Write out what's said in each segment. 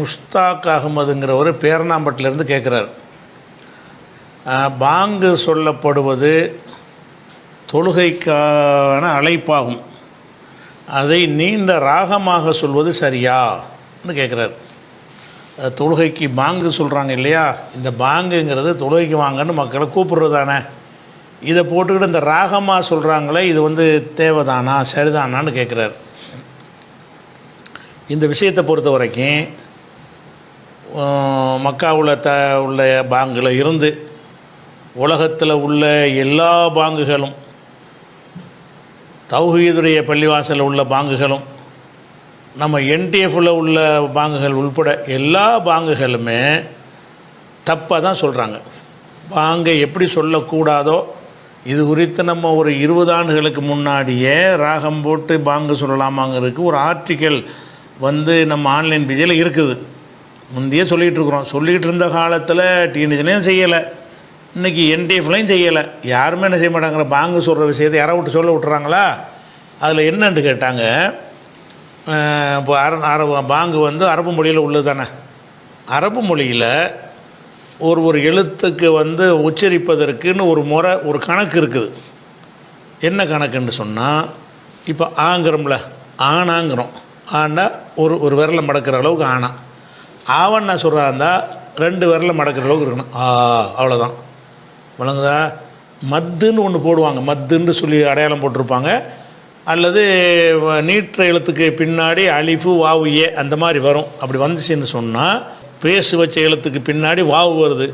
முஷ்தாக் அகமதுங்கிறவர் பேரணாம்பட்டிலேருந்து கேட்குறாரு பாங்கு சொல்லப்படுவது தொழுகைக்கான அழைப்பாகும். அதை நீண்ட ராகமாக சொல்வது சரியான்னு கேட்குறாரு தொழுகைக்கு பாங்கு சொல்கிறாங்க இல்லையா? இந்த பாங்குங்கிறது தொழுகைக்கு வாங்கன்னு மக்களை கூப்பிடுறது தானே இதை போட்டுக்கிட்டு இந்த ராகமாக சொல்கிறாங்களே இது வந்து தேவைதானா சரிதானான்னு கேட்குறாரு இந்த விஷயத்தை பொறுத்த வரைக்கும் மக்காவில் த உள்ள பாங்கில் இருந்து உலகத்தில் உள்ள எல்லா பாங்குகளும் தௌஹீதுடைய பள்ளிவாசலில் உள்ள பாங்குகளும் நம்ம என்டிஎஃப்பில் உள்ள பாங்குகள் உள்பட எல்லா பாங்குகளுமே தப்பாக தான் சொல்கிறாங்க பாங்கை எப்படி சொல்லக்கூடாதோ இது குறித்து நம்ம ஒரு இருபது ஆண்டுகளுக்கு முன்னாடியே ராகம் போட்டு பாங்கு சொல்லலாமாங்கிறதுக்கு ஒரு ஆர்டிக்கல் வந்து நம்ம ஆன்லைன் பேஜில் இருக்குது. முந்தையே சொல்லிகிட்டு இருக்கிறோம் சொல்லிகிட்டு இருந்த காலத்தில் டீனேஜ்லேயும் செய்யலை இன்றைக்கி என்டிஎஃப்லையும் செய்யலை. யாருமே என்ன செய்ய மாட்டாங்கிற பாங்கு சொல்கிற விஷயத்தை யாரை விட்டு சொல்ல விட்டுறாங்களா? அதில் என்னன்னு கேட்டாங்க. இப்போ அர அர பாங்கு வந்து அரபு மொழியில் உள்ளது தானே. அரபு மொழியில் ஒரு ஒரு எழுத்துக்கு வந்து உச்சரிப்பதற்குன்னு ஒரு முறை ஒரு கணக்கு இருக்குது. என்ன கணக்குன்னு சொன்னால் இப்போ ஆங்கிறோம்ல ஆனாங்கிறோம் ஆனா ஒரு ஒரு விரலை மடக்கிற அளவுக்கு ஆனா ஆவண்ணா சொல்கிறா இருந்தால் ரெண்டு விரலில் மடக்கிற அளவுக்கு இருக்கணும். ஆ அவ்வளோதான் விளங்குதா? மத்துன்னு ஒன்று போடுவாங்க. மத்துன்னு சொல்லி அடையாளம் போட்டிருப்பாங்க. அல்லது நீற்ற எழுத்துக்கு பின்னாடி அலிஃபு வாவு ஏ அந்த மாதிரி வரும். அப்படி வந்துச்சுன்னு சொன்னால் பேசு வச்ச எழுத்துக்கு பின்னாடி வாவு வருது.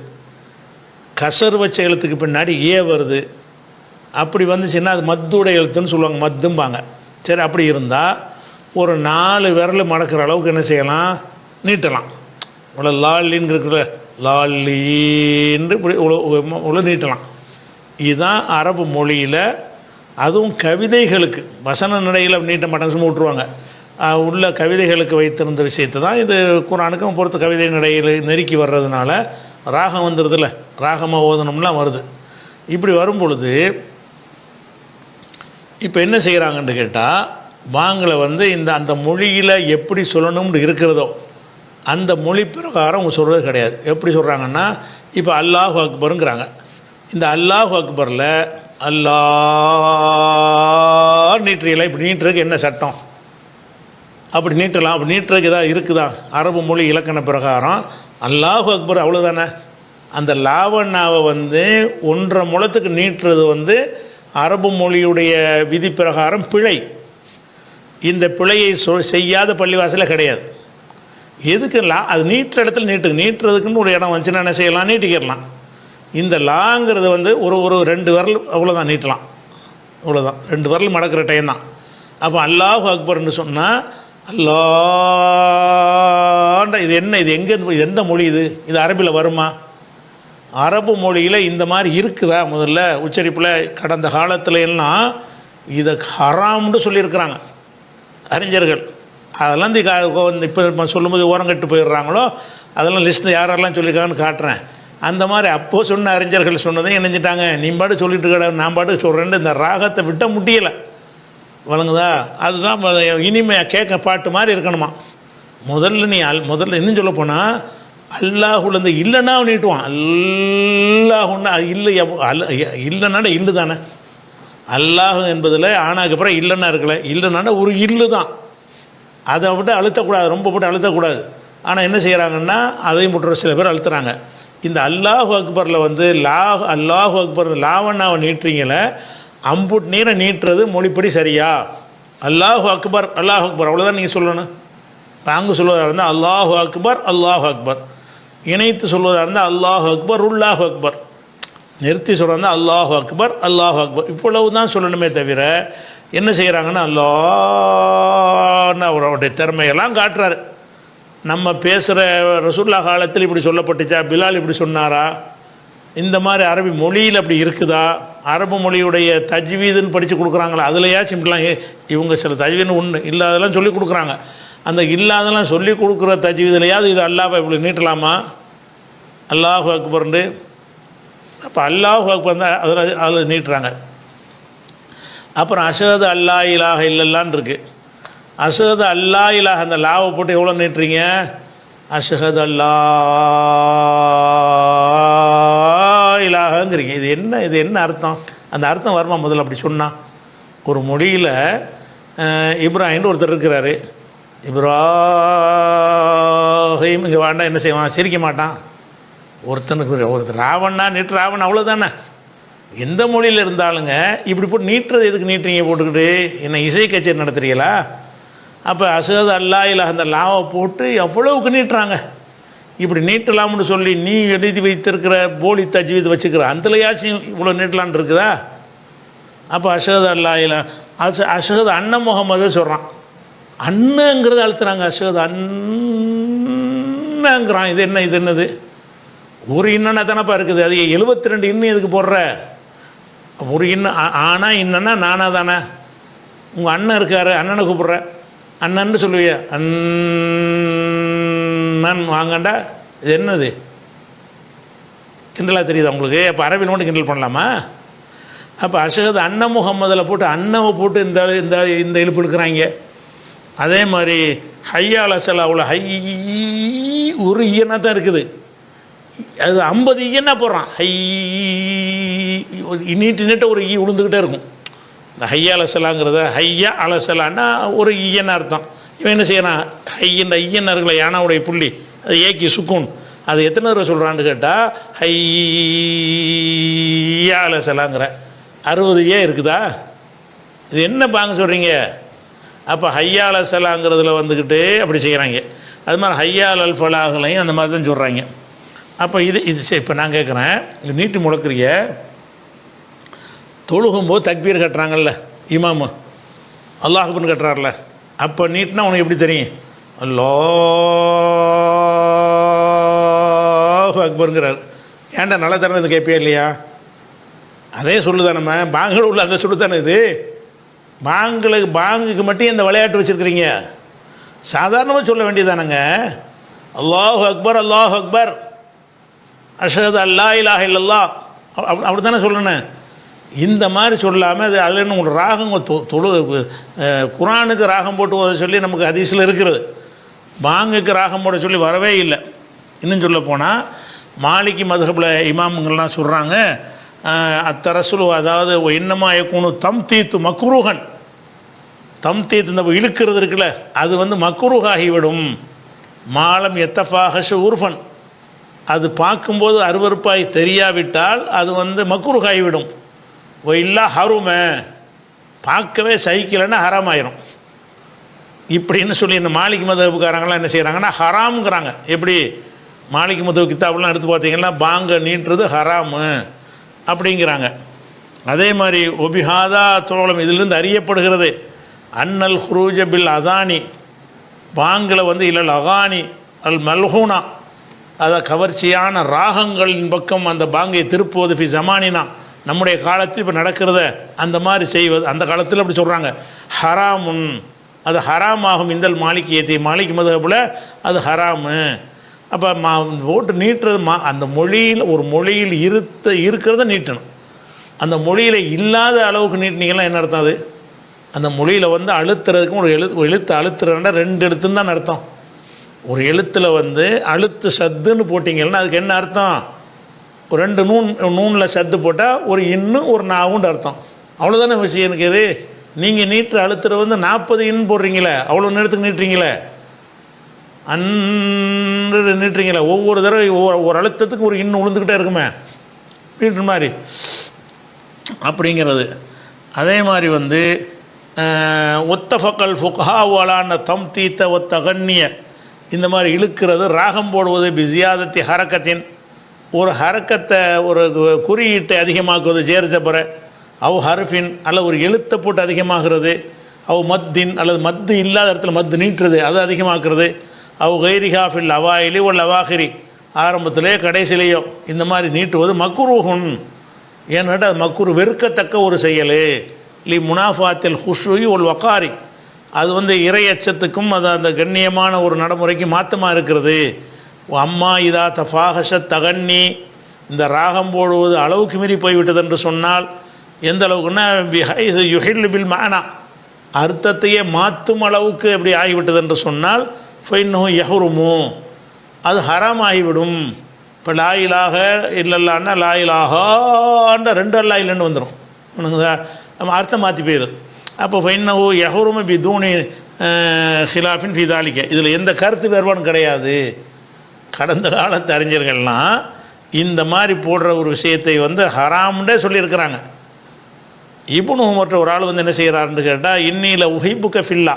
கசர் வச்ச எழுத்துக்கு பின்னாடி ஏ வருது. அப்படி வந்துச்சுன்னா அது மத்தோட எழுத்துன்னு சொல்லுவாங்க. மத்தும்பாங்க. சரி அப்படி இருந்தால் ஒரு நாலு விரல் மடக்கிற அளவுக்கு என்ன செய்யலாம்? நீட்டலாம். உள்ள லாலின்னு இருக்கிற லாலின்னு இப்படி உள்ள நீட்டலாம் இதுதான் அரபு மொழியில் அதுவும் கவிதைகளுக்கு வசன நடையில் நீட்ட மாட்டாங்க சும்மா விட்ருவாங்க உள்ள கவிதைகளுக்கு வைத்திருந்த விஷயத்தை தான் இது குரானுக்கும் பொறுத்த கவிதை நடையில் நெருக்கி வர்றதுனால ராகம் வந்துடுதுல ராகமாக ஓதனம்லாம் வருது. இப்படி வரும் பொழுது இப்போ என்ன செய்கிறாங்கன்னு கேட்டால் பாங்கில் வந்து இந்த அந்த மொழியில் எப்படி சொல்லணும்னு இருக்கிறதோ அந்த மொழி பிரகாரம் அவங்க சொல்கிறது கிடையாது. எப்படி சொல்கிறாங்கன்னா இப்போ அல்லாஹ் அக்பருங்கிறாங்க. இந்த அல்லாஹ் அக்பரில் அல்லாஹ் நீட்டுறீங்களா? இப்படி நீட்டுறதுக்கு என்ன சட்டம்? அப்படி நீட்டலாம். அப்படி நீட்டுறதுக்கு ஏதாவது இருக்குதா? அரபு மொழி இலக்கண பிரகாரம். அல்லாஹ் அக்பர் அவ்வளோதானே அந்த லாவண்ணாவை வந்து ஒன்றரை முழத்துக்கு நீட்டுறது வந்து அரபு மொழியுடைய விதி பிரகாரம் பிழை. இந்த பிழையை சொ செய்யாத பள்ளிவாசலில் கிடையாது. எதுக்கு லா அது நீட்டுற இடத்துல நீட்டுக்கு நீட்டுறதுக்குன்னு ஒரு இடம் வந்துச்சுன்னா என்ன செய்யலாம்? நீட்டிக்கிடலாம். இந்த லாங்கிறது வந்து ஒரு ஒரு ரெண்டு விரல் அவ்வளோதான் நீட்டலாம். அவ்வளோதான் ரெண்டு விரல் மடக்கிற டைம் தான். அப்போ அல்லாஹ் அக்பர்னு சொன்னால் அல்லாண்ட இது என்ன? இது எங்கே இது எந்த மொழி இது? இது அரபியில் வருமா? அரபு மொழியில் இந்த மாதிரி இருக்குதா முதல்ல? உச்சரிப்பில் கடந்த காலத்துல எல்லாம் இதை ஹராம்னு சொல்லியிருக்கிறாங்க. அறிஞர்கள். அதெல்லாம் இந்த கா- இந்த இப்போ நம்ம சொல்லும்போது ஓரங்கட்டு போயிடுறாங்களோ அதெல்லாம் லிஸ்ட்டு யாரெல்லாம் சொல்லியிருக்காங்கன்னு காட்டுறேன். அந்த மாதிரி அப்போ சொன்ன அறிஞர்கள் சொன்னதை இணைஞ்சிட்டாங்க. நீ பாட்டு சொல்லிட்டு கிட நான் பாட்டு சொல்கிறேன்னு இந்த ராகத்தை விட்ட முடியலை வழங்குதா? அதுதான் இனிமையாக கேட்க பாட்டு மாதிரி இருக்கணுமா? முதல்ல நீ அல் முதல்ல இன்னும் சொல்ல போனால் அல்லாஹுலேருந்து இல்லைன்னா நீட்டுவான். அல்லாஹுன்னா அது இல்லை அல்ல இல்லைன்னா இல்லு தானே. அல்லாஹ் என்பதில் ஆனாக்கு அப்புறம் இல்லைன்னா இருக்கல. இல்லைன்னா ஒரு இல்லு தான். அதை விட்டு அழுத்தக்கூடாது ரொம்ப போட்டு அழுத்தக்கூடாது. ஆனால் என்ன செய்கிறாங்கன்னா அதையும் போட்டு சில பேர் அழுத்துறாங்க. இந்த அல்லாஹ் அக்பரில் வந்து லாஹ் அல்லாஹ் அக்பர் லாவண்ணாவை நீட்டுறீங்கள அம்புட் நீரை நீட்டுறது மொழிப்படி சரியா? அல்லாஹ் அக்பர் அல்லாஹ் அக்பர் அவ்வளோதான் நீங்கள் சொல்லணும். பாங்கு சொல்வதாக இருந்தால் அல்லாஹ் அக்பர் அல்லாஹ் அக்பர். இணைத்து சொல்வதாக இருந்தால் அல்லாஹ் அக்பர் உல்லாஹ் அக்பர். நிறுத்தி சொல்கிறாங்க அல்லாஹ் அக்பர் அல்லாஹ் அக்பர். இவ்வளவு தான் சொல்லணுமே தவிர என்ன செய்கிறாங்கன்னா அல்லாஹ்னு அவருடைய திறமையெல்லாம் காட்டுறாரு. நம்ம பேசுகிற ரசூல்லா காலத்தில் இப்படி சொல்லப்பட்டுச்சா பிலால் இப்படி சொன்னாரா? இந்த மாதிரி அரபி மொழியில் அப்படி இருக்குதா? அரபு மொழியுடைய தஜ்வீதுன்னு படித்து கொடுக்குறாங்களா? அதுலையாச்சும் இப்படிலாம் இவங்க சில தஜ்வீதுன்னு ஒன்று இல்லாதெல்லாம் சொல்லி கொடுக்குறாங்க. அந்த இல்லாதெல்லாம் சொல்லி கொடுக்குற தஜ்வீதுலையாவது இது அல்லாஹ் இப்படி நீட்டலாமா? அல்லாஹு அக்பர்ண்டு அப்போ அல்லாஹு அக்பர் தான் அதில் அதில் நீட்டுறாங்க. அப்புறம் அஷஹது அல்லா இலாக இல்லல்லான்னு இருக்குது அஷஹது அல்லா இலாக அந்த லாவை போட்டு எவ்வளோ நீட்டுறீங்க? அஷஹது அல்லா இலாகங்கிறீங்க இது என்ன இது என்ன அர்த்தம்? அந்த அர்த்தம் வருமா முதல்ல அப்படி சொன்னான் ஒரு மொழியில் இப்ராஹிம்னு ஒருத்தர் இருக்கிறாரு. இப்ராஹிம் இங்கே வாண்டா என்ன செய்வான்? சிரிக்க மாட்டான். ஒருத்தனுக்கு ஒருத்தர் ராவணா நீட்டு ராவன் அவ்வளோதானே எந்த மொழியில் இருந்தாலுங்க இப்படி போட்டு நீட்டுறது எதுக்கு நீட்டுறீங்க போட்டுக்கிட்டு? என்ன இசை கச்சேரி நடத்துறீங்களா? அப்போ அசது அல்லா இல்லை அந்த லாவை போட்டு எவ்வளவுக்கு நீட்டுறாங்க? இப்படி நீட்டலாம்னு சொல்லி நீ எழுதி வைத்திருக்கிற போலி தஜ்வீது வச்சுக்கிற அந்தலையாச்சும் இவ்வளோ நீட்டலான்னு இருக்குதா? அப்போ அஷது அல்லா இல்லை அச அஷது அண்ணன் முகமது சொல்கிறான் அண்ணங்கிறத அழுத்துறாங்க. அஷது அண்ணங்கிறான். இது என்ன இது என்னது? ஒரு இன்னனா தானப்பா இருக்குது. அது எழுபத்தி ரெண்டு இன்னும் எதுக்கு போடுற? ஒரு இன்னும் ஆனா இன்னன்னா நானா தானே? உங்கள் அண்ணன் இருக்காரு அண்ணனை கூப்பிட்ற. அண்ணன்னு சொல்லுவிய? அண்ணன் வாங்கண்டா. இது என்னது? கிண்டலாக தெரியுதா உங்களுக்கு? அப்போ அரபில் மட்டும் கிண்டல் பண்ணலாமா? அப்போ அசகத் அண்ணன் முகம்மதில் போட்டு அண்ணவை போட்டு இந்த இந்த இந்த இழுப்பு எடுக்கிறாங்க அதே மாதிரி ஹையால் அசல் அவ்வளோ ஹை ஒரு ஈயனாக தான் இருக்குது. அது ஐம்பது ஈயனா போடுறான்? ஹை நீட்டு நீட்ட ஒரு ஈ விழுந்துக்கிட்டே இருக்கும். இந்த ஹையா அலசலாங்கிறத ஹையா அலசலான்னா ஒரு ஈயன் அர்த்தம்? இவன் என்ன செய்யறான்? ஹையன் ஐயன் இருக்குல்ல யானாவுடைய புள்ளி அது ஏக்கி சுக்குன். அது எத்தனை தடவை சொல்கிறான்னு கேட்டால் ஹையா அலசலாங்கிற. அறுபது ஏ இருக்குதா? இது என்ன பாங்க சொல்கிறீங்க அப்போ ஹையா அலசலாங்கிறதுல வந்துக்கிட்டு அப்படி செய்கிறாங்க அது மாதிரி ஹையால் அல் ஃபலாகலையும் அந்த மாதிரி தான் சொல்கிறாங்க அப்போ இது இது சரி இப்போ நான் கேட்குறேன் இது நீட்டு முழக்கிறிய. தொழுகும்போது தக்பீர் கட்டுறாங்கல்ல இமாமு. அல்லாஹுன்னு கட்டுறாருல. அப்போ நீட்னா உனக்கு எப்படி தெரியும்? அல்லாஹ் அக்பருங்கிறார். ஏன்டா நல்ல தரம் இது கேட்பியா இல்லையா? அதே சொல்லுதான் நம்ம பாங்கில் உள்ள அந்த சொல்லுதானே இது? பாங்களுக்கு பாங்குக்கு மட்டும் இந்த விளையாட்டு வச்சுருக்கிறீங்க. சாதாரணமாக சொல்ல வேண்டியதானங்க அல்லாஹு அக்பர் அல்லாஹு அக்பர். அஷத் அல்லா இலாஹ இல்லல்லா அப்படி அப்படி தானே சொல்லணும் இந்த மாதிரி சொல்லாமல் அது அதில் இன்னும் ராகங்கள் ராகம் தொ தொழு குரானுக்கு ராகம் போட்டு ஓத சொல்லி நமக்கு அதிசயில் இருக்கிறது பாங்குக்கு ராகம் போட சொல்லி வரவே இல்லை. இன்னும் சொல்ல போனால் மாலிகி மதுரபில் இமாமுங்கள்லாம் சொல்கிறாங்க அத்தரசுலு அதாவது என்னமாயக்கூனு தம் தீத்து மக்குருகன் தம் தீத்து இந்த இழுக்கிறது இருக்குல்ல அது வந்து மக்குருகாகிவிடும் மாலம் எத்தஃபாஹஷ ஊர்ஃபன் அது பார்க்கும்போது அருவருப்பாய் தெரியாவிட்டால் அது வந்து மக்குருகாகிவிடும் இல்லை ஹருமை. பார்க்கவே சைக்கிள்னா ஹராமாயிரும். இப்படின்னு சொல்லி இந்த மாலிக் மதவுக்காரங்களாம் என்ன செய்கிறாங்கன்னா ஹராம்ங்கிறாங்க. எப்படி? மாலிக் மதவு கித்தாபெல்லாம் எடுத்து பார்த்தீங்கன்னா பாங்க நீட்டுறது ஹராமு அப்படிங்கிறாங்க. அதே மாதிரி ஒபிஹாதா தோழம் இதிலிருந்து அறியப்படுகிறது. அன்னல் ஹுரூஜபில் அதானி. பாங்கில் வந்து இல்லல் அகானி அல் மல்ஹூனா. அதை கவர்ச்சியான ராகங்களின் பக்கம் அந்த பாங்கை திருப்புவது ஃபி ஜமானினா நம்முடைய காலத்தில் இப்போ நடக்கிறத அந்த மாதிரி செய்வது அந்த காலத்தில் அப்படி சொல்கிறாங்க ஹராமுன். அது ஹராமாகும் இந்தல் மாலிக்கியத்தை மாலிக் மதபில் அது ஹராமு. அப்போ மா ஓட்டு நீட்டுறது மா அந்த மொழியில் ஒரு மொழியில் இருத்த இருக்கிறத நீட்டணும். அந்த மொழியில் இல்லாத அளவுக்கு நீட்டினீங்கன்னா என்ன அர்த்தம் அது? அந்த மொழியில் வந்து அழுத்துறதுக்கும் ஒரு எழுத்து எழுத்து அழுத்துறதுனா ரெண்டு எழுத்துன்னு தான் அர்த்தம். ஒரு எழுத்தில் வந்து அழுத்து சத்துன்னு போட்டிங்கன்னா அதுக்கு என்ன அர்த்தம்? ஒரு ரெண்டு நூன் நூனில் சத்து போட்டால் ஒரு இன்னும் ஒரு நாவுண்டு அர்த்தம். அவ்வளோதானே விஷயம் எனக்கு இது? நீங்கள் நீட்டு அழுத்துற வந்து நாற்பது இன் போடுறீங்களே அவ்வளோ நேரத்துக்கு நீட்டுறீங்களே? அன்று நீட்டுறீங்களே. ஒவ்வொரு தடவை ஒவ்வொரு ஒரு அழுத்தத்துக்கு ஒரு இன்னும் உளுந்துக்கிட்டே இருக்குமே. நீட்டுற மாதிரி. அப்படிங்கிறது. அதே மாதிரி வந்து ஒத்தஃபக்கல் ஃபுகா வலான தம் தீத்த ஒத்த கண்ணியை இந்த மாதிரி இழுக்கிறது ராகம் போடுவது பிஸியாதத்தி ஹரக்கத்தின் ஒரு ஹரக்கத்தை ஒரு கு- குறியீட்டை அதிகமாக்குவது ஜேர்ஜபர அவ் ஹர்ஃபின் அல்லது ஒரு எழுத்தை போட்டு அதிகமாகிறது அவ் மத்தின் அல்லது மத்து இல்லாத இடத்துல மத்து நீட்டுறது அது அதிகமாக்குறது அவ் கைரிஹாஃபில் அவாயிலி ஒரு அவாஹிரி ஆரம்பத்திலேயோ கடைசிலேயோ இந்த மாதிரி நீட்டுவது மக்குருஹுன். ஏன்னு அது மக்குரு வெறுக்கத்தக்க ஒரு செயல். லி முனாஃபாத்தில் ஹுஷுயி ஒல் வக்காரி. அது வந்து இறையச்சத்துக்கும் அது அந்த கண்ணியமான ஒரு நடைமுறைக்கு மாற்றமாக இருக்கிறது. அம்மா இதா தஃபாகஷ தகன்னி இந்த ராகம் போடுவது அளவுக்கு மீறி போய்விட்டது என்று சொன்னால் எந்த அளவுக்குன்னா பிஹைஸ் யுஹில் பில் மானா. அர்த்தத்தையே மாற்றும் அளவுக்கு எப்படி ஆகிவிட்டது என்று சொன்னால் ஃபைன்னோ யஹுருமோ. அது ஹராம் ஆகிவிடும் இப்போ லாயிலாக இல்லைல்லான்னா லாயிலாகான்ற ரெண்டு அல்லா இல்லைன்னு வந்துடும் உனக்குதா நம்ம அர்த்தம் மாற்றி போயிடும் அப்போ ஃபைனஹு எஹரும பி தூணி ஹிலாஃபின் ஃபிதாலிக்க இதில் எந்த கருத்து வேறுபாடும் கிடையாது. கடந்த காலத்து அறிஞர்கள்லாம் இந்த மாதிரி போடுற ஒரு விஷயத்தை வந்து ஹராம்டே சொல்லியிருக்கிறாங்க. இபுனு மற்ற ஒரு ஆள் வந்து என்ன செய்கிறாருன்னு கேட்டால் இன்னியில் உகைப்புக்க ஃபில்லா.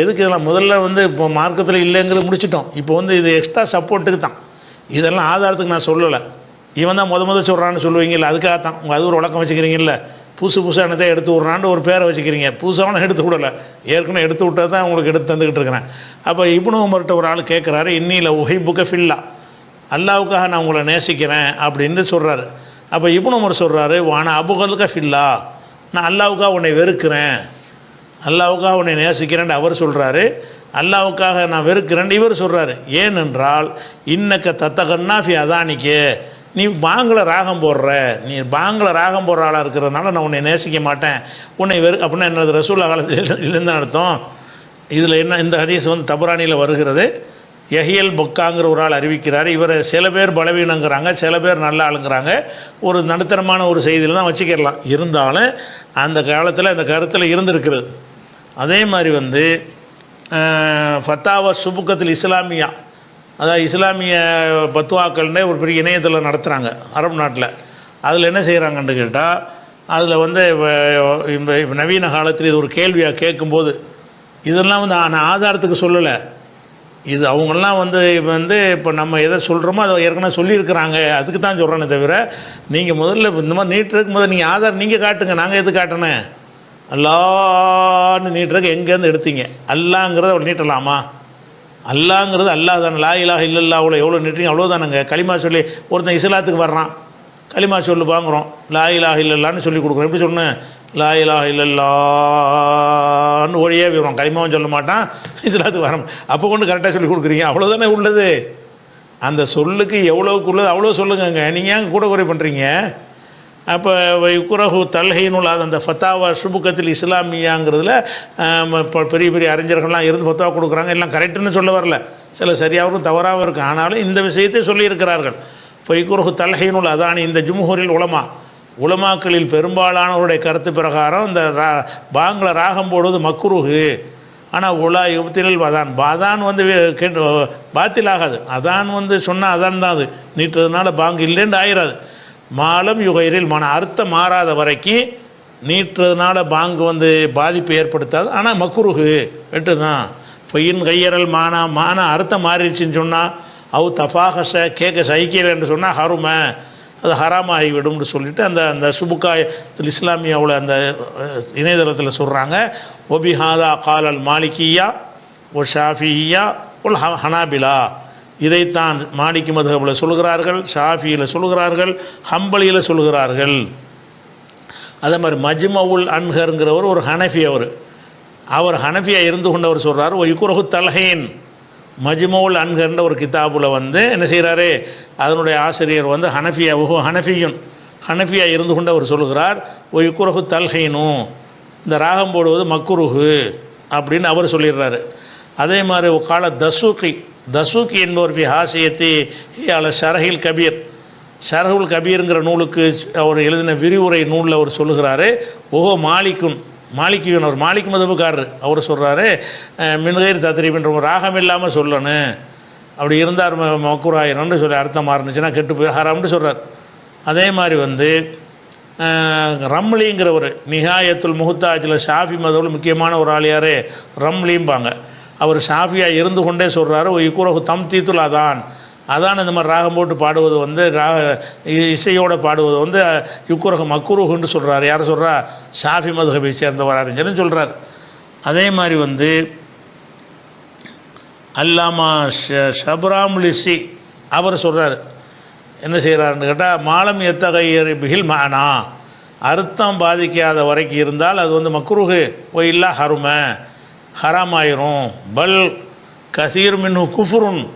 எதுக்கு இதெல்லாம் முதல்ல வந்து இப்போ மார்க்கத்தில் இல்லைங்கிறது முடிச்சிட்டோம். இப்போ வந்து இது எக்ஸ்ட்ரா சப்போர்ட்டுக்கு தான். இதெல்லாம் ஆதாரத்துக்கு நான் சொல்லலை. இவன் தான் முத முத சொல்கிறான்னு சொல்லுவீங்கல்ல அதுக்காக தான் உங்கள் அது ஒரு உழக்கம் வச்சுக்கிறீங்கல்ல. புதுசு புதுசானதே எடுத்து விட்றான்னு ஒரு பேரை வச்சுக்கிறீங்க. புதுசான எடுத்து விடலை. ஏற்கனவே எடுத்து விட்டால் தான் உங்களுக்கு எடுத்து தந்துக்கிட்டு இருக்கிறேன். அப்போ இப்னு உமர்கிட்ட ஒரு ஆள் கேட்குறாரு இன்னியில் புக்க ஃபில்லா. அல்லாவுக்காக நான் உங்களை நேசிக்கிறேன் அப்படின்னு சொல்கிறாரு அப்போ இப்னு உமர் சொல்கிறாரு வான அபுகலுக்கா ஃபில்லா. நான் அல்லாவுக்காக உன்னை வெறுக்கிறேன். அல்லாவுக்காக உன்னை நேசிக்கிறேன்னு அவர் சொல்கிறாரு அல்லாவுக்காக நான் வெறுக்கிறேன் இவர் சொல்கிறாரு ஏனென்றால் இன்னக்க தத்தகன்னா ஃபி அதானிக்கு. நீ பாங்கில் ராகம் போடுற நீ பாங்கில் ராகம் போடுற ஆளாக இருக்கிறதுனால நான் உன்னை நேசிக்க மாட்டேன். உன்னை வெறு அப்படின்னா என்னது ரசூல்லா காலத்தில் இல்லைன்னு அர்த்தம். இதில் என்ன இந்த ஹதீஸ் வந்து தபுராணியில் வருகிறது. எஹியல் பொக்காங்கிற ஒரு ஆள் அறிவிக்கிறார். இவர் சில பேர் பலவீனங்கிறாங்க சில பேர் நல்ல ஆளுங்கிறாங்க. ஒரு நடுத்தரமான ஒரு செய்தியில் தான் வச்சுக்கிடலாம். இருந்தாலும் அந்த காலத்தில் அந்த கருத்தில் இருந்திருக்கிறது. அதே மாதிரி வந்து அஹ், ஃபத்தாவா சுபுக்கத்தில் இஸ்லாமியா அதாவது இஸ்லாமிய பத்துவாக்கள்னே ஒரு பெரிய இணையத்தில் நடத்துகிறாங்க அரபு நாட்டில். அதில் என்ன செய்கிறாங்கன்னு கேட்டால் அதில் வந்து இப்போ இந்த நவீன காலத்தில் இது ஒரு கேள்வியாக கேட்கும்போது இதெல்லாம் வந்து நான் ஆதாரத்துக்கு சொல்லலை. இது அவங்களாம் வந்து இப்போ வந்து இப்போ நம்ம எதை சொல்கிறோமோ அதை ஏற்கனவே சொல்லியிருக்கிறாங்க. அதுக்கு தான் சொல்கிறேனே தவிர நீங்கள் முதல்ல இந்த மாதிரி நீட்டுறதுக்கு இருக்கும்போது நீங்கள் ஆதார் நீங்கள் காட்டுங்க நாங்கள் எது காட்டினேன் அல்லான்னு நீட்டுறதுக்கு எங்கேருந்து எடுத்தீங்க? அல்லாங்கிறத அவள் நீட்டலாமா? அல்லாங்கிறது அல்லா தானே. லா இலாஹ இல்லல்லா அவ்வளோ எவ்வளோ நீட்டுறீங்க அவ்வளோதானங்க களிமா சொல்லி ஒருத்தன் இஸ்லாத்துக்கு வர்றான். களிமா சொல்லு வாங்குறோம். லா இலாஹ இல்லல்லான்னு சொல்லி கொடுக்குறோம். எப்படி சொன்னேன் லா இலாஹ இல்லல்லான்னு ஒழியே போயிடும் களிமாவும் சொல்ல மாட்டான். இஸ்லாத்துக்கு வர அப்போ கொண்டு கரெக்டாக சொல்லி கொடுக்குறீங்க. அவ்வளோதானே உள்ளது. அந்த சொல்லுக்கு எவ்வளோக்கு உள்ளது அவ்வளோ சொல்லுங்கங்க. நீங்கள் ஏன் கூட குறை பண்ணுறீங்க அப்போ குரஹு தல்ஹைனுள்ளாத அந்த ஃபத்தாவா சுபுக்கத்தில் இஸ்லாமியாங்கிறதுல இப்போ பெரிய பெரிய அறிஞர்கள்லாம் இருந்து ஃபத்தாவா கொடுக்குறாங்க. எல்லாம் கரெக்டுன்னு சொல்ல வரல. சில சரியாகவும் தவறாகவும் இருக்குது ஆனாலும் இந்த விஷயத்தை சொல்லியிருக்கிறார்கள். பொய்குருஹு தல்ஹைனுல் அதானி இந்த ஜும்ஹூரில் உலமா. உலமாக்களில் பெரும்பாலானவருடைய கருத்து பிரகாரம் இந்த ரா பாங்கில் ராகம் போடுவது மக்குருகு ஆனால் உலா யுபத்தினில் அதான் பாதான் வந்து கேட்டு கெட்டு பாத்தில் ஆகாது. அதான் வந்து சொன்னால் அதான் தான் அது. நீட்டுறதுனால பாங்கு இல்லைன்னு ஆயிராது. மாலம் யுகைரில் மன அர்த்தம் மாறாத வரைக்கும் நீட்டுறதுனால பாங்கு வந்து பாதிப்பு ஏற்படுத்தாது. ஆனால் மக்குருகு வெட்டு தான் பொய்யின் கையறல் மானா மானா அர்த்தம் மாறிடுச்சின்னு சொன்னால் அவு தஃபாகச கேட்க சைக்கியல் என்று சொன்னால் ஹரும அது ஹராமாகிவிடும்னு சொல்லிட்டு அந்த அந்த சுபுக்காய் இஸ்லாமியாவில் அந்த இணையதளத்தில் சொல்கிறாங்க ஒபிஹாதா காலல் மாலிகியா ஒ ஷாஃபியா ஒல் ஹ ஹனாபிலா. இதைத்தான் மாணிக்க மதுஹபில் சொல்கிறார்கள் ஷாஃபியில் சொல்கிறார்கள் ஹம்பலியில் சொல்கிறார்கள் அதே மாதிரி மஜ்மவுல் அன்ஹருங்கிறவர் ஒரு ஹனஃபி அவர். அவர் ஹனஃபியா இருந்து கொண்டவர் சொல்கிறார் ஒரு குரகு தல்ஹீன். மஜ்மவுல் அன்ஹர்ன்ற ஒரு கிதாபில் வந்து என்ன செய்கிறாரு அதனுடைய ஆசிரியர் வந்து ஹனஃபியா ஓஹோ ஹனஃபியுன் ஹனஃபியா இருந்து கொண்டு அவர் சொல்கிறார் ஒரு யுக்குரஹு தல்ஹீனும் இந்த ராகம் போடுவது மக்குருஹு அப்படின்னு அவர் சொல்லிடுறாரு. அதே மாதிரி கால தசூக்கி தசூக்கி என்பவர் பி ஹாசியத்தை அல ஷரஹில் கபீர். ஷரஹுல் கபீருங்கிற நூலுக்கு அவர் எழுதின விரிவுரை நூலில் அவர் சொல்லுகிறாரு ஓஹோ மாலிக்குன். மாலிக்கியன் அவர் மாலிக் மதபுக்காரர் அவர் சொல்கிறாரு மின்கயிர் தத்ரீப்ன்ற ஒரு ராகம் இல்லாமல் சொல்லணும் அப்படி இருந்தார் ம- மக்குராயிரம்னு சொல்லி அர்த்தம் இருந்துச்சுன்னா கெட்டு போய் ஹராம்னு சொல்கிறார் அதே மாதிரி வந்து அஹ், ரம்லிங்கிறவர் நிகாயத்துல் முகுத்தாஜில் ஷாஃபி மதவில் முக்கியமான ஒரு ஆளியாரே ரம்லிம்பாங்க. அவர் ஷாஃபியாக இருந்து கொண்டே சொல்கிறாரு இக்குரகு தம் தீத்துலா தான் அதான் இந்த மாதிரி ராகம் போட்டு பாடுவது வந்து ராக இ- பாடுவது வந்து யுக்குரக மக்குருகுன்னு சொல்கிறார் யார் சொல்கிறா ஷாஃபி மதுகபை சேர்ந்தவர் அறிஞர்னு சொல்கிறார் அதே மாதிரி வந்து அல்லாமா ஷ ஷபராமுலிசி அவர் சொல்கிறார் என்ன செய்கிறாருன்னு கேட்டால் மாலம் எத்தகையர் பிகில் மானா. அர்த்தம் பாதிக்காத வரைக்கும் இருந்தால் அது வந்து மக்ருஹு. ஓ இல்லா ஹரும. ஹராமாயிரும். பல் கசீர் மின்னு குஃபுருன்.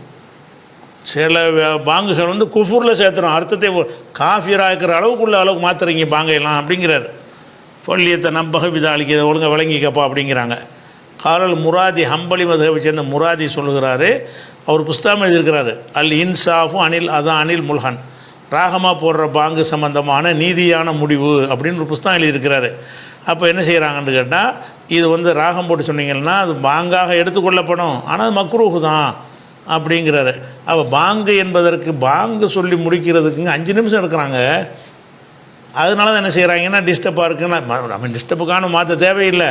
சில பாங்குகள் வந்து குஃபூரில் சேர்த்துறோம் அர்த்தத்தை ஒ- காஃபியரா இருக்கிற அளவுக்குள்ள அளவுக்கு மாத்துறீங்க பாங்கையெல்லாம் அப்படிங்கிறார். பள்ளியத்தை நம்பக விதாளிக்கு இதை ஒழுங்கா விளங்கிக்கப்பா அப்படிங்கிறாங்க. காலல் முராதி ஹம்பலி மதுகவை சேர்ந்த முராதி சொல்லுகிறாரு. அவர் புஸ்தகம் எழுதியிருக்கிறாரு. அல் இன்சாஃபும் அனில் அதான் அனில் முல்ஹன். ராகமாக போடுற பாங்கு சம்பந்தமான நீதியான முடிவு அப்படின்னு ஒரு புஸ்தகம் எழுதியிருக்கிறாரு. அப்போ என்ன செய்கிறாங்கன்னு கேட்டால் இது வந்து ராகம் போட்டு சொன்னீங்கன்னா அது பாங்காக எடுத்துக்கொள்ளப்படும். ஆனால் அது மக்ரூஹு தான் அப்படிங்கிறாரு. அப்போ பாங்கு என்பதற்கு பாங்கு சொல்லி முடிக்கிறதுக்குங்க அஞ்சு நிமிஷம் எடுக்கிறாங்க. அதனால தான் என்ன செய்கிறாங்கன்னா டிஸ்டர்பாக இருக்குன்னா நம்ம டிஸ்டர்புக்கான மாற்ற தேவையில்லை.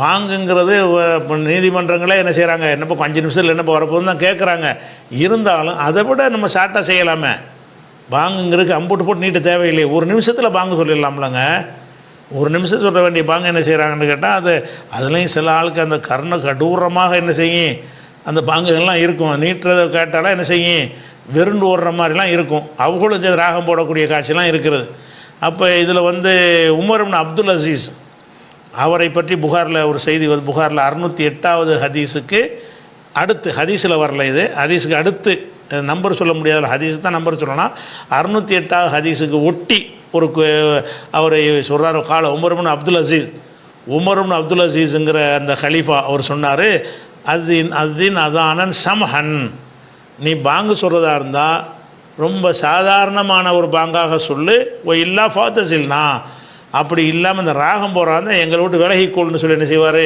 பாங்குங்கிறது நீதிமன்றங்களே என்ன செய்கிறாங்க என்னப்போ அஞ்சு நிமிஷத்தில் என்னப்போ வரப்போகுதுன்னு தான் கேட்குறாங்க இருந்தாலும் அதை விட நம்ம ஷார்ட்டாக செய்யலாமே. பாங்குங்கிறதுக்கு அம்புட்டு போட்டு நீட்ட தேவையில்லை. ஒரு நிமிஷத்தில் பாங்கு சொல்லிடலாம்லங்க. ஒரு நிமிஷம் சொல்ல வேண்டிய பாங்க என்ன செய்கிறாங்கன்னு கேட்டால் அது அதுலேயும் சில ஆளுக்கு அந்த கர்ண கடூரமாக என்ன செய்யும்? அந்த பாங்குகள்லாம் இருக்கும். நீட்டுறதை கேட்டாலும் என்ன செய்யும்? வெருண்டு ஓடுற மாதிரிலாம் இருக்கும். அவங்களும் இந்த ராகம் போடக்கூடிய காட்சிலாம் இருக்கிறது. அப்போ இதில் வந்து உமர் அப்துல் அசீஸ் அவரை பற்றி புகாரில் ஒரு செய்தி வந்து புகாரில் அறுநூற்றி எட்டாவது ஹதீஸுக்கு அடுத்து ஹதீஸில் வரல இது. ஹதீஸுக்கு அடுத்து நம்பர் சொல்ல முடியாத ஹதீஸ் தான் நம்பர் சொல்லணும்னா அறுநூற்றி எட்டாவது ஹதீஸுக்கு ஒட்டி ஒரு அவரை சொல்கிறார் கால உமர்மன் அப்துல் அசீஸ். உமர்மன் அப்துல் அசீஸுங்கிற அந்த ஹலீஃபா அவர் சொன்னார் அதின் அதின் அதானன் சம்ஹன். நீ பாங்கு சொல்கிறதா இருந்தால் ரொம்ப சாதாரணமான ஒரு பாங்காக சொல்லு ஓ இல்லா ஃபாத்தசில்னா. அப்படி இல்லாமல் இந்த ராகம் போடுறாங்க எங்களை விட்டு விலகிக்கொள்னு சொல்லி என்ன செய்வார்?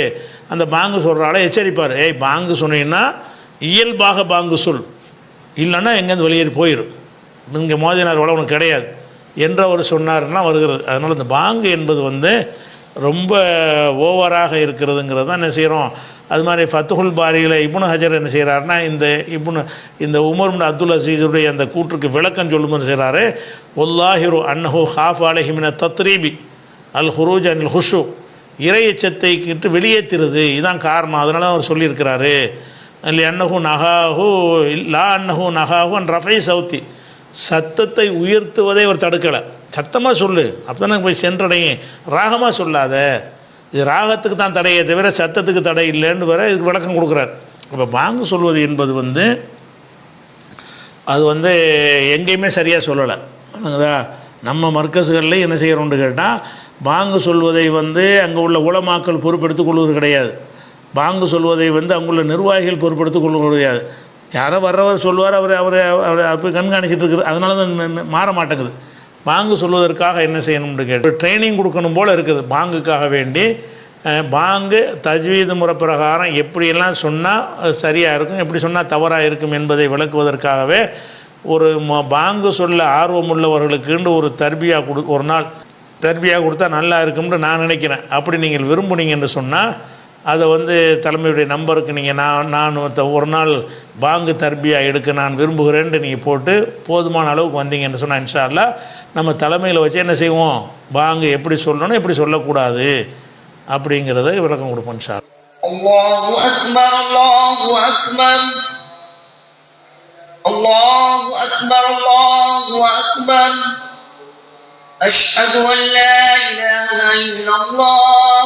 அந்த பாங்கு சொல்கிறால எச்சரிப்பார். ஏய் பாங்கு சொன்னீங்கன்னா இயல்பாக பாங்கு சொல். இல்லைன்னா எங்கேருந்து வெளியேறி போயிடும் இங்கே மோதினார் உலகம் உனக்கு கிடையாது. என்று அவர் சொன்னார்னா வருகிறது. அதனால் இந்த பாங்கு என்பது வந்து ரொம்ப ஓவராக இருக்கிறதுங்கிறது தான் என்ன செய்கிறோம் அது மாதிரி ஃபத்துகுல் பாரியில் இப்னு ஹஜர் என்ன செய்கிறாருன்னா இந்த இப்னு இந்த உமர் அப்துல் அசீஸுடைய அந்த கூற்றுக்கு விளக்கம் சொல்லும்போது செய்கிறாரு ஒல்லாஹிரு அன்னஹு ஹாஃப் அலஹிமின தத்ரீபி அல் ஹுரூஜ் அனில் ஹுஷு இறையச்சத்தை கிட்டு வெளியேற்றுறது இதுதான் காரணம். அதனால அவர் சொல்லியிருக்கிறாரு. இல்லை அன்னஹு நகாஹு லா அன்னஹு நகாஹூ அன் ரஃபை சவுத்தி சத்தத்தை உயர்த்துவதை அவர் தடுக்கலை. சத்தமாக சொல்லு. அப்போ தானே போய் சென்றடையும் ராகமாக சொல்லாத. இது ராகத்துக்கு தான் தடையே தவிர சத்தத்துக்கு தடை இல்லைன்னு வேற இதுக்கு விளக்கம் கொடுக்குறார். அப்போ பாங்கு சொல்வது என்பது வந்து அது வந்து எங்கேயுமே சரியாக சொல்லலை. ஆனாங்கதா நம்ம மர்க்கஸுகளில் என்ன செய்கிறோம்னு கேட்டால் பாங்கு சொல்வதை வந்து அங்கே உள்ள உளமாக்கல் பொறுப்பெடுத்துக் கொள்வது கிடையாது. பாங்கு சொல்வதை வந்து அங்குள்ள நிர்வாகிகள் பொறுப்பெடுத்துக் கொள்வது கிடையாது. யாரோ வர்றவர் சொல்லுவார் அவர் அவர் அவர் அப்போ கண்காணிச்சிட்டு இருக்குது அதனால தான் மாற மாட்டேங்குது. பாங்கு சொல்வதற்காக என்ன செய்யணும்னு கேட்டு ட்ரைனிங் கொடுக்கணும் போல் இருக்குது. பாங்குக்காக வேண்டி பாங்கு தஜ்வீது முறை பிரகாரம் எப்படியெல்லாம் சொன்னால் சரியாக இருக்கும் எப்படி சொன்னால் தவறாக இருக்கும் என்பதை விளக்குவதற்காகவே ஒரு பாங்கு சொல்ல ஆர்வம் உள்ளவர்களுக்குன்னு ஒரு தர்பியா கொடு ஒரு நாள் தர்பியாக கொடுத்தா நல்லா இருக்கும்னு நான் நினைக்கிறேன். அப்படி நீங்கள் விரும்புனீங்கன்னு சொன்னால் அதை வந்து தலைமையுடைய நம்பருக்கு நீங்கள் நான் நான் ஒருத்த- ஒரு நாள் பாங்கு தர்பியா எடுக்க நான் விரும்புகிறேன்ட்டு நீங்கள் போட்டு போதுமான அளவுக்கு வந்தீங்கன்னு சொன்னால் இன்ஷா அல்லாஹ் நம்ம தலைமையில் வச்சு என்ன செய்வோம் பாங்கு எப்படி சொல்லணும் எப்படி சொல்லக்கூடாது அப்படிங்கிறத விளக்கம் கொடுப்போம் இன்ஷா அல்லாஹ். الله أكبر الله أكبر الله أكبر الله أكبر أشهد أن لا إله إلا الله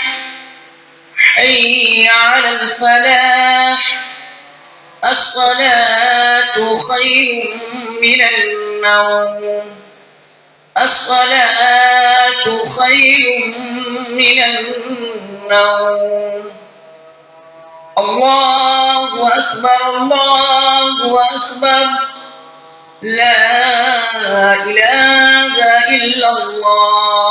حي على الفلاح. الصلاة خير من النوم. الصلاة خير من النوم. الله أكبر الله أكبر. لا إله إلا الله.